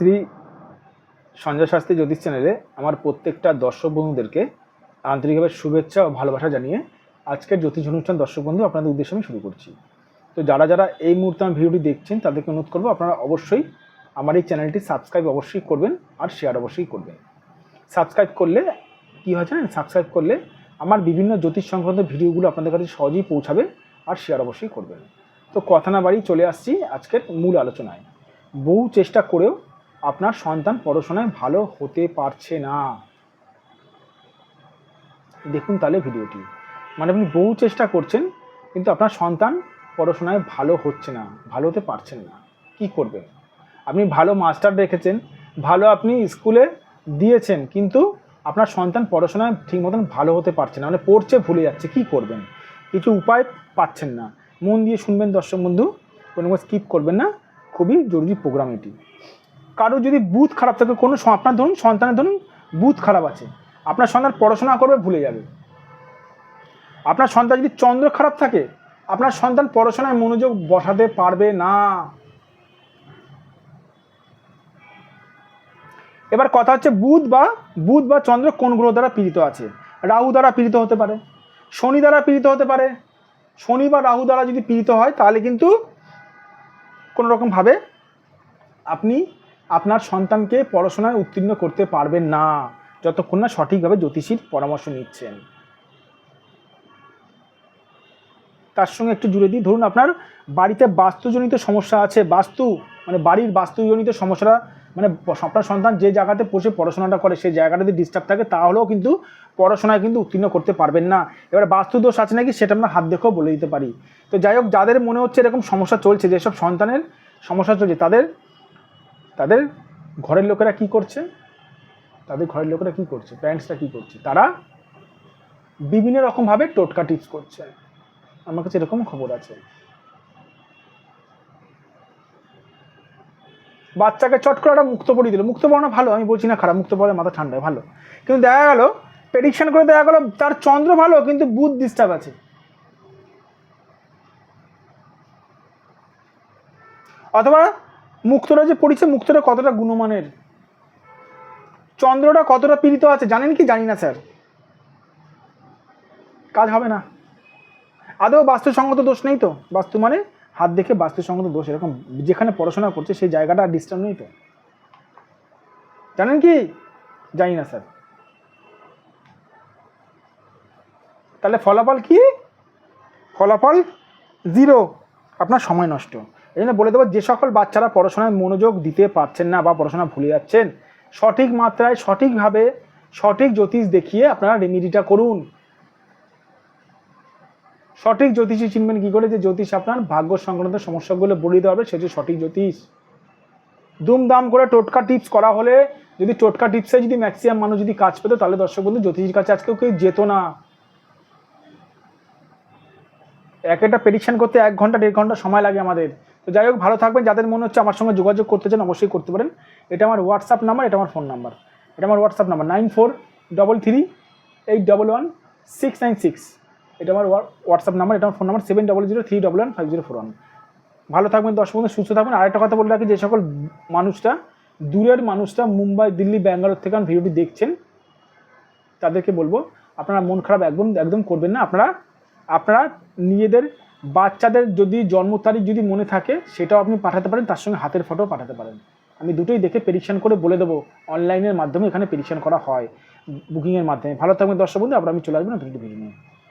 শ্রী সঞ্জয় শাস্ত্রী জ্যোতিষ চ্যানেলে আমার প্রত্যেকটা দর্শক বন্ধুদেরকে আন্তরিকভাবে শুভেচ্ছা ও ভালোবাসা জানিয়ে আজকের জ্যোতিষ অনুষ্ঠান দর্শক বন্ধু, আপনাদের উদ্দেশ্যে আমি শুরু করছি। তো যারা যারা এই মুহূর্তে আমার ভিডিওটি দেখছেন, তাদেরকে অনুরোধ করব আপনারা অবশ্যই আমার এই চ্যানেলটি সাবস্ক্রাইব অবশ্যই করবেন আর শেয়ার অবশ্যই করবেন। সাবস্ক্রাইব করলে কী হয় জানেন? সাবস্ক্রাইব করলে আমার বিভিন্ন জ্যোতিষ সংক্রান্ত ভিডিওগুলো আপনাদের কাছে সহজেই পৌঁছাবে আর শেয়ার অবশ্যই করবেন। তো কথা না বাড়ি চলে আসছি আজকের মূল আলোচনায়। বহু চেষ্টা করেও আপনার সন্তান পড়াশোনায় ভালো হতে পারছে না। দেখুন তাহলে ভিডিওটি। মানে আপনি বহু চেষ্টা করছেন, কিন্তু আপনার সন্তান পড়াশোনায় ভালো হচ্ছে না, ভালো হতে পারছেন না। কি করবেন? আপনি ভালো মাস্টার রেখেছেন, ভালো আপনি স্কুলে দিয়েছেন, কিন্তু আপনার সন্তান পড়াশোনায় ঠিক মতন ভালো হতে পারছে না মানে পড়ছে, ভুলে যাচ্ছে, কি করবেন? কিছু উপায় পাচ্ছেন না। মন দিয়ে শুনবেন দর্শক বন্ধু, কোনো স্কিপ করবেন না। খুবই জরুরি প্রোগ্রাম এটি। কারও যদি বুথ খারাপ থাকে, কোনো আপনার ধরুন, সন্তানের ধরুন বুথ খারাপ আছে, আপনার সন্তান পড়াশোনা করবে, ভুলে যাবে। আপনার সন্তান যদি চন্দ্র খারাপ থাকে, আপনার সন্তান পড়াশোনায় মনোযোগ বসাতে পারবে না। এবার কথা হচ্ছে, বুধ বা বুধ বা চন্দ্র কোন গ্রহ দ্বারা পীড়িত আছে? রাহু দ্বারা পীড়িত হতে পারে, শনি দ্বারা পীড়িত হতে পারে। শনি বা রাহু দ্বারা যদি পীড়িত হয়, তাহলে কিন্তু কোনো রকমভাবে আপনি আপনার সন্তানকে পড়াশোনায় উত্তীর্ণ করতে পারবেন না, যতক্ষণ না সঠিকভাবে জ্যোতিষীর পরামর্শ নিচ্ছেন। তার সঙ্গে একটু জুড়ে দিই, ধরুন আপনার বাড়িতে বাস্তুজনিত সমস্যা আছে, বাস্তু মানে বাড়ির বাস্তুজনিত সমস্যাটা মানে আপনার সন্তান যে জায়গাতে বসে পড়াশোনাটা করে, সেই জায়গাটা যদি ডিস্টার্ব থাকে, তাহলেও কিন্তু পড়াশোনায় কিন্তু উত্তীর্ণ করতে পারবেন না। এবার বাস্তু দোষ আছে নাকি, সেটা আমরা হাত দেখেও বলে দিতে পারি। তো যাই হোক, যাদের মনে হচ্ছে এরকম সমস্যা চলছে, যেসব সন্তানের সমস্যা চলছে, তাদের তাদের ঘরের লোকেরা কি করছে? তাদের ঘরের লোকেরা কি করছে? প্যারেন্টসরা কি করছে? তারা বিভিন্ন রকমভাবে টোটকা টিপস করছে। আমার কাছে এরকম খবর আছে। বাচ্চাকে চট করে একটা মুক্ত পড়িয়ে দিল। মুক্ত পড়ানো ভালো, আমি বলছি না খারাপ, মুক্ত পড়ে মাথা ঠান্ডায় ভালো। কিন্তু দেখা গেল প্রেডিকশন করে দেখা গেল, তার চন্দ্র ভালো, কিন্তু বুধ ডিস্টার্ব আছে। অথবা মুক্তরা যে পড়েছে, মুক্তরা কতটা গুণমানের? চন্দ্রটা কতটা পীড়িত আছে, জানেন কি? জানি না, স্যার। কাজ হবে না। আদৌ বাস্তুসঙ্গত দোষ নেই তো? বাস্তু মানে হাত দেখে বাস্তুসঙ্গত দোষ। এরকম যেখানে পড়াশোনা করছে, সেই জায়গাটা আর ডিস্টার্ব নেই তো? জানেন কি? জানি না, স্যার। তাহলে ফলাফল কি? ফলাফল জিরো আপনার সময় নষ্ট। এই জন্য বলে দেবো, যে সকল বাচ্চারা পড়াশোনায় মনোযোগ দিতে পারছেন না বা পড়াশোনা ভুলে যাচ্ছেন, সঠিক মাত্রায়, সঠিকভাবে সঠিক জ্যোতিষ দেখিয়ে আপনারা রেমিডিটা করুন। সঠিক জ্যোতিষী চিনবেন কী করে? যে জ্যোতিষ আপনার ভাগ্য সংক্রান্ত সমস্যাগুলো বলে দিতে হবে সে সঠিক জ্যোতিষ। দুমদাম করে টোটকা টিপস করা হলে, যদি টোটকা টিপসে যদি ম্যাক্সিমাম মানুষ যদি কাজ পেতো, তাহলে দর্শক বন্ধু, জ্যোতিষীর কাছে আজকেও কেউ যেত না। এক একটা প্রেডিকশন করতে এক ঘণ্টা, দেড় ঘণ্টা সময় লাগে আমাদের। তো যাই হোক, ভালো থাকবেন। যাদের মনে হচ্ছে আমার সঙ্গে যোগাযোগ করতে চান, অবশ্যই করতে পারেন। এটা আমার হোয়াটসঅ্যাপ নাম্বার এটা আমার ফোন নাম্বার এটা আমার WhatsApp number nine four double three eight double one six nine six এটা আমার হোয়াটসঅ্যাপ নাম্বার এটা আমার phone number seven double zero three double one five zero four one ভালো থাকবেন দশ বন্ধু, সুস্থ থাকবেন। আরেকটা কথা বলে রাখি, যে সকল মানুষটা, দূরের মানুষটা মুম্বাই, দিল্লি, ব্যাঙ্গালোর থেকে আমার ভিডিওটি দেখছেন, তাদেরকে বলব, আপনারা মন খারাপ একদম একদম করবেন না। আপনারা আপনারা নিজেদের বাচ্চাদের যদি জন্ম তারিখ যদি মনে থাকে, সেটাও আপনি পাঠাতে পারেন, তার সঙ্গে হাতের ফটো পাঠাতে পারেন। আমি দুটোই দেখে পেরিকশন করে বলে দেবো অনলাইনের মাধ্যমে এখানে পেরিকশন করা হয় বুকিংয়ের মাধ্যমে। ভালো থাকবেন দর্শক বন্ধু, আবার আমি চলে আসবেন ভিডিও নিয়ে।